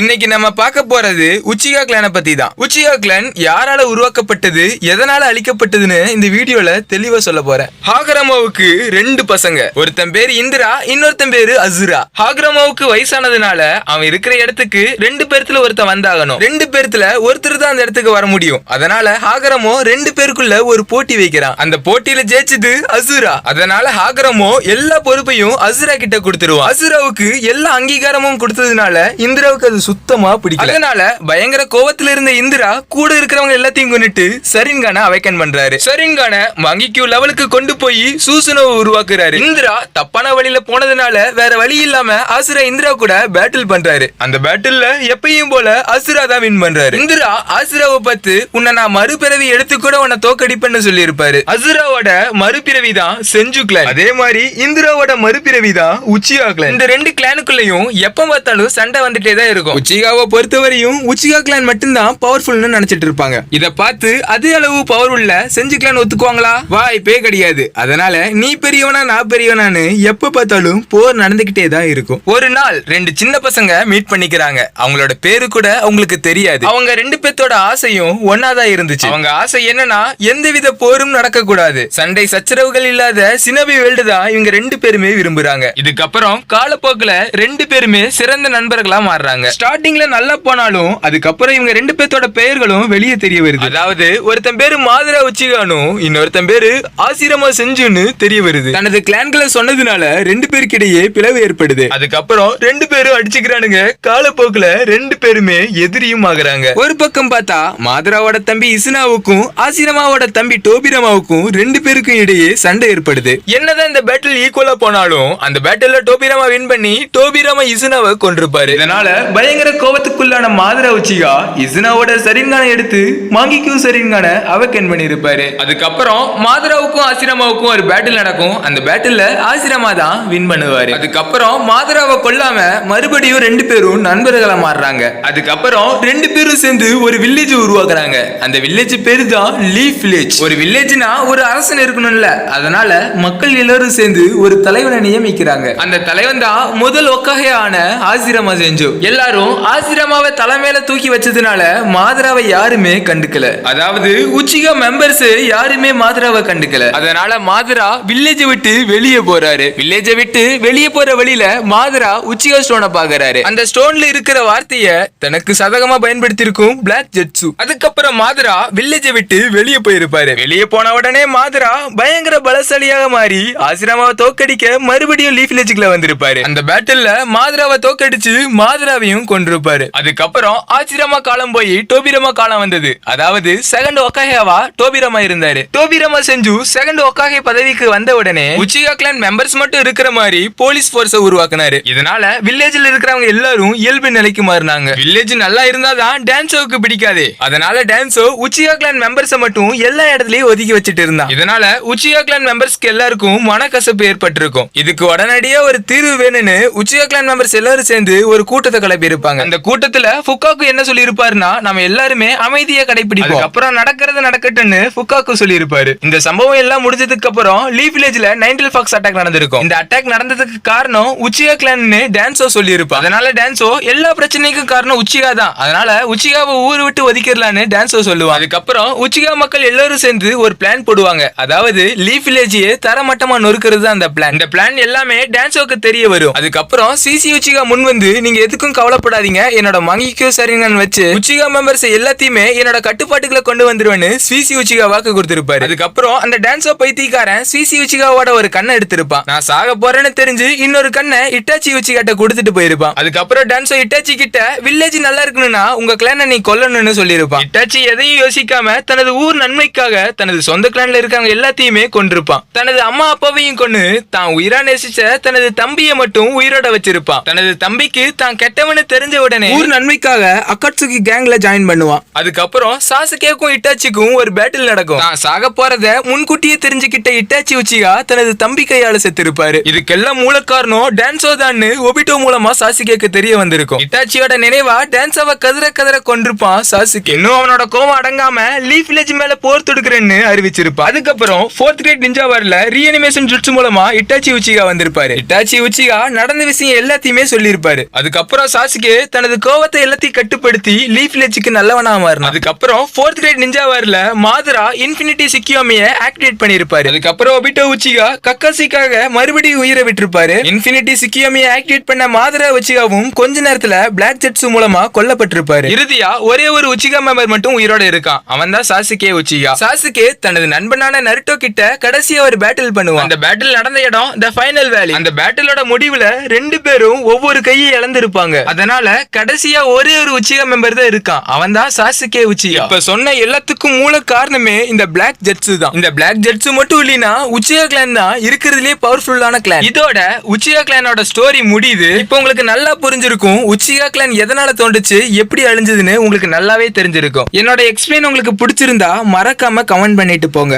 இன்னைக்கு நம்ம பார்க்க போறது உச்சிகா கிளானை பத்தி தான் உச்சிகா கிளான் யாரால உருவாக்கப்பட்டது எதனால அழிக்கப்பட்டதுன்னு இந்த வீடியோல தெளிவா சொல்ல போறேன். ஹாகரமாவுக்கு ரெண்டு பசங்க. ஒருத்தன் பேரு இந்திரா இன்னொருத்தன் பேரு அசுரா. ஹாகரமாவுக்கு வயசானதுனால அவன் இருக்கிற இடத்துக்கு ரெண்டு பேர்த்துல ஒருத்தன் வந்தாகணும். ரெண்டு பேர்த்துல ஒருத்தர் தான் அந்த இடத்துக்கு வர முடியும். அதனால ஹாகரமோ ரெண்டு பேருக்குள்ள ஒரு போட்டி வைக்கிறான். அந்த போட்டியில ஜெயிச்சது அசுரா. அதனால ஹாகரமோ எல்லா பொறுப்பையும் அசுரா கிட்ட கொடுத்துருவான். அசுராவுக்கு எல்லா அங்கீகாரமும் கொடுத்ததுனால இந்திராவுக்கு அது சுத்தமா பிடிக்கல. அதனால பயங்கர கோவத்துல இருந்த இந்திரா கூட இருக்கிறவங்க எல்லாத்தையும் கொண்டுட்டு சரின்கான அவைக்கன் பண்றாரு. சரின்கான மங்கிக்யூ லெவலுக்கு கொண்டு போய் சூசனவை உருவாக்குறாரு. இந்திரா தப்பான வழியில போனதுனால வேற வழி இல்லாம ஆசுரா இந்திரா கூட பேட்டில் பண்றாரு. அந்த பேட்டில்ல எப்பயும் போல அசுரா தான் வின் பண்றாரு. இந்திரா ஆசுராவை பார்த்து உன்னை நான் மறுபிறவி எடுத்து கூட உன்னை தோக்கடிப்பேன்னு சொல்லி இருப்பாரு அசுராவோட மறுபிறவி தான் செஞ்சு கிளான் அதே மாதிரி இந்திராவோட மறுபிறவி தான் உச்சியா கிளான் இந்த ரெண்டு கிளானுக்குள்ளயும் எப்ப பார்த்தாலும் சண்டை வந்துட்டே தான் இருக்கும். உச்சிகாவை பொறுத்தவரையும் உச்சிகா கிளான் மட்டும்தான் பவர்ஃபுல்னு நினைச்சிட்டு இருப்பாங்க. இத பார்த்து அதே அளவு பவர் உள்ள செஞ்சு கிளான் ஒத்துக்குவாங்களா? வாய்ப்பே கிடையாது. அதனால நீ பெரியவனா நான் பெரியவனான்னு எப்ப பார்த்தாலும் போர் நடந்துகிட்டே தான் இருக்கும். ஒரு நாள் ரெண்டு சின்ன பசங்க மீட் பண்ணிக்கிறாங்க. அவங்களோட பேரு கூட அவங்களுக்கு தெரியாது. அவங்க ரெண்டு பேர்த்தோட ஆசையும் ஒன்னாதான் இருந்துச்சு. அவங்க ஆசை என்னன்னா எந்தவித போரும் நடக்க கூடாது சண்டை சச்சரவுகள் இல்லாத சினபி வேல்டு தான் இவங்க ரெண்டு பேருமே விரும்புறாங்க. இதுக்கப்புறம் காலப்போக்குல ரெண்டு பேருமே சிறந்த நண்பர்களா மாறுறாங்க. ஸ்டார்டிங்ல நல்லா போனாலும் அதுக்கப்புறம் இவங்க ரெண்டு பேர்த்தோட பெயர்களும் வெளியே தெரிய வருது. அதாவது ஒருத்தன் பேரு மாதுரா உச்சிகானும் இன்னொருத்தன் பேரு ஆசிரமா செஞ்சுன்னு தெரிய வருது. தனது கிளான்களை சொன்னதுனால ரெண்டு பேருக்கிடையே பிளவு ஏற்படுது. அதுக்கப்புறம் ரெண்டு பேரும் அடிச்சுக்கிறானுங்க. காலப்போக்குல ரெண்டு பேருமே எதிரியும் ஆகுறாங்க. ஒரு பக்கம் பார்த்தா மாதுராவோட தம்பி இசுனாவுக்கும் ஆசிரமாவோட தம்பி டோபிரமாவுக்கும் ரெண்டு பேருக்கும் இடையே சண்டை ஏற்படுது. என்னதான் இந்த பேட்டில் ஈக்குவலா போனாலும் அந்த பேட்டில்ல டோபிராமா வின் பண்ணி டோபிராமா இசுனாவை கொண்டிருப்பாரு இதனால பயங்கர கோபத்துக்குள்ளான மாதுரா உச்சிகா இசுனாவோட சரிங்கான எடுத்து மாங்கிக்கும் சரிங்கான அவக்கன் பண்ணியிருப்பாரு. அதுக்கப்புறம் மாதுராவுக்கும் ஆசிரமாவுக்கும் ஒரு பேட்டில் நடக்கும். அந்த பேட்டில் ஆசிரமா தான் வின் பண்ணுவாரு. அதுக்கப்புறம் மாதுராவை கொல்லாம மறுபடியும் ரெண்டு பேரும் நண்பர்களா மாறுறாங்க. அதுக்கப்புறம் ரெண்டு பேரும் சேர்ந்து ஒரு வில்லேஜ் உருவாக்குறாங்க. அந்த வில்லேஜ் பேரு தான் லீஃப் வில்லேஜ் ஒரு வில்லேஜ்னா ஒரு அரசன் இருக்கணும்ல. அதனால மக்கள் எல்லாரும் சேர்ந்து ஒரு தலைவனை நியமிக்கிறாங்க. அந்த தலைவன் தான் முதல் ஒக்ககையான ஆசிரமா செஞ்சு எல்லாரும் ஆசிரமாவை தலைமையில தூக்கி வச்சதுனால மாதுராவை யாருமே கண்டுக்கல. அதாவது உச்சிகா மெம்பர்ஸ் யாருமே மாதுராவை கண்டுக்கல. அதனால மாதுரா வில்லேஜ் விட்டு வெளியே போறாரு. வில்லேஜை விட்டு வெளியே போற வழியில மாதுரா உச்சிகா ஸ்டோனை பாக்குறாரு. அந்த ஸ்டோன்ல இருக்கிற வார்த்தைய தனக்கு சதகமா பயன்படுத்தி இருக்கும் பிளாக் ஜெட்ஸு அதுக்கப்புறம் மாதுரா வில்லேஜை விட்டு வெளியே போயிருப்பாரு. வெளியே போன உடனே மாதரா பயங்கர பலசாலியாக மாறி ஆசிரமாவை தோக்கடிக்க மறுபடியும் லீஃப் வில்லேஜுக்குள்ள வந்திருப்பாரு. அந்த பேட்டில்ல மாதுராவை தோக்கடிச்சு மாதுராவையும் கொண்டிருப்பாரு. அதுக்கப்புறம் ஆச்சிரமா காலம் போய் டோபிரமா காலம் வந்தது. அதாவது செகண்ட் ஒக்காகேவா டோபிரமா இருந்தாரு. டோபிரமா செஞ்சு செகண்ட் ஒக்காகே பதவிக்கு வந்த உடனே உச்சிகா கிளான் மெம்பர்ஸ் மட்டும் இருக்கிற மாதிரி போலீஸ் போர்ஸ உருவாக்குனாரு. இதனால வில்லேஜ்ல இருக்கிறவங்க எல்லாரும் இயல்பு நிலைக்கு மாறினாங்க. வில்லேஜ் நல்லா இருந்தாதான் டான்ஸோவுக்கு பிடிக்காது. அதனால டான்ஸோ உச்சிகா கிளான் மெம்பர்ஸ மட்டும் எல்லா இடத்துலயும் ஒதுக்கி வச்சுட்டு இருந்தான். இதனால உச்சிகா கிளான் மெம்பர்ஸ்க்கு எல்லாருக்கும் மனக்கசப்பு ஏற்பட்டிருக்கும். இதுக்கு உடனடியா ஒரு தீர்வு வேணும்னு உச்சிகா கிளான் மெம்பர்ஸ் எல்லாரும் சேர்ந்து ஒரு கூட்டத்தை கிளப்பி இருப்பாங்க அந்த கூட்டத்துல ஃபுக்காக்கு என்ன சொல்லி இருப்பாருன்னா நம்ம எல்லாருமே அமைதியா கடைபிடிப்போம். அப்புறம் நடக்கிறது நடக்கட்டும்னு ஃபுக்காக்கு சொல்லி இருப்பாரு இந்த சம்பவம் எல்லாம் முடிஞ்சதுக்கு அப்புறம் லீ வில்லேஜ்ல நைன்டில் ஃபாக்ஸ் அட்டாக் நடந்திருக்கும். இந்த அட்டாக் நடந்ததுக்கு காரணம் உச்சிகா கிளான்னு டான்ஸோ சொல்லி இருப்பா அதனால டான்ஸோ எல்லா பிரச்சனைக்கும் காரணம் உச்சிகா தான். அதனால உச்சிகாவை ஊர் விட்டு ஒதுக்கிடலான்னு டான்ஸோ சொல்லுவான். அதுக்கப்புறம் உச்சிகா மக்கள் எல்லாரும் சேர்ந்து ஒரு பிளான் போடுவாங்க. அதாவது லீஃப் வில்லேஜையே தரமட்டமா நொறுக்கிறது தான் அந்த பிளான் இந்த பிளான் எல்லாமே டான்ஸோக்கு தெரிய வரும். அதுக்கப்புறம் சிசி உச்சிகா முன் வந்து நீங்க எதுக்கும் கவலைப்படாதீங்க என்னோட மங்கிக்கோ சரிங்கன்னு வச்சு உச்சிகா மெம்பர்ஸ் எல்லாத்தையுமே என்னோட கட்டுப்பாட்டுக்குள்ள கொண்டு வந்துருவேன்னு சிசி உச்சிகா வாக்கு கொடுத்திருப்பாரு. அதுக்கப்புறம் அந்த டான்ஸோ பைத்தியக்காரன் சிசி உச்சிகாவோட ஒரு கண்ணை எடுத்திருப்பான். நான் சாக போறேன்னு தெரிஞ்சு இன்னொரு கண்ணை இட்டாச்சி உச்சிகாட்ட கொடுத்துட்டு போயிருப்பான். அதுக்கப்புறம் டான்ஸோ இட்டாச்சி கிட்ட வில்லேஜ் நல்லா இருக்கணும்னா உங்க கிளானை நீ கொல்லணும்னு சொல்லியிருப்பான். இட்டாச்சி எதையும் யோசிக்காம தனது ஊர் நன்மைக்காக தனது சொந்த கிளான்ல இருக்காங்க எல்லாத்தையுமே கொண்டிருப்பான் தனது அம்மா அப்பாவையும் கொண்டு தான் உயிரா நேசிச்ச தனது தம்பியை மட்டும் உயிரோட வச்சிருப்பான். தனது தம்பிக்கு தான் கெட்டவனு தெரிஞ்ச உடனே ஊர் நன்மைக்காக அக்கட்சுகி கேங்ல ஜாயின் பண்ணுவான். அதுக்கப்புறம் சாசுகேக்கும் இட்டாச்சிக்கும் ஒரு பேட்டில் நடக்கும். தான் சாக போறத முன்கூட்டியே தெரிஞ்சுக்கிட்ட இட்டாச்சி உச்சிகா தனது தம்பி கையால செத்திருப்பாரு. இதுக்கெல்லாம் மூல காரணம் டான்ஸோ தான்னு ஒபிட்டோ மூலமா சாசுகேக்கு தெரிய வந்திருக்கும். இட்டாச்சியோட நினைவா டான்ஸாவை கதற கதற கொண்டிருப்பான் சாசுகே. இன்னும் அவனோட கோவம் அடங்காம லீஃப் வில்லேஜ் மேல போர் தொடுக்கிறேன்னு அறிவிச்சிருப்பான். அதுக்கப்புறம் ஃபோர்த் கிரேட் நிஞ்சா வார்ல ரீஅனிமேஷன் ஜுட்சு மூலமா இட்டாச்சி உச்சிகா வந்திருப்பாரு. இட்டாச்சி உச்சிகா நடந்த விஷயம் எல்லாத்தையுமே சொல்லியிருப்பாரு. அதுக்கப்புறம் சாசுகே சாசுகே தனது கோவத்தை எல்லாத்தையும் கட்டுப்படுத்தி லீஃப் லெச்சுக்கு நல்லவனா மாறினான். அதுக்கப்புறம் ஃபோர்த் கிரேட் நிஞ்சா வார்ல மாதுரா இன்ஃபினிட்டி சிக்கியோமிய ஆக்டிவேட் பண்ணிருப்பாரு அதுக்கப்புறம் ஒபிட்டோ உச்சிகா கக்காசிக்காக மறுபடியும் உயிரை விட்டிருப்பாரு. இன்ஃபினிட்டி சிக்கியோமிய ஆக்டிவேட் பண்ண மாதுரா உச்சிகாவும் கொஞ்ச நேரத்துல பிளாக் ஜெட்ஸ் மூலமா கொல்லப்பட்டிருப்பாரு. இறுதியா ஒரே ஒரு உச்சிகா மெம்பர் மட்டும் உயிரோட இருக்கான். அவன் தான் சாசுகே உச்சிகா சாசுகே தனது நண்பனான நருட்டோ கிட்ட கடைசியா ஒரு பேட்டில் பண்ணுவான். அந்த பேட்டில் நடந்த இடம் த ஃபைனல் வேலி அந்த பேட்டிலோட முடிவுல ரெண்டு பேரும் ஒவ்வொரு கையை இழந்திருப்பாங்க. அதனால கடைசியா ஒரே ஒரு உச்சிகா மெம்பர் தான் இருக்கான். அவன் தான் சாசுகே உச்சிகா. இப்ப சொன்ன எல்லாத்துக்கும் மூல காரணமே இந்த பிளாக் ஜெட்ஸ் தான். இந்த பிளாக் ஜெட்ஸ் மட்டும் இல்லைன்னா உச்சிகா கிளான் தான் இருக்கிறதுலயே பவர்ஃபுல்லான கிளான் இதோட உச்சிகா கிளானோட ஸ்டோரி முடியுது. இப்போ உங்களுக்கு நல்லா புரிஞ்சிருக்கும் உச்சிகா கிளான் எதனால தோண்டுச்சு எப்படி அழிஞ்சதுன்னு உங்களுக்கு நல்லாவே தெரிஞ்சிருக்கும். என்னோட எக்ஸ்பிளைன் உங்களுக்கு பிடிச்சிருந்தா மறக்காம கமெண்ட் பண்ணிட்டு போங்க.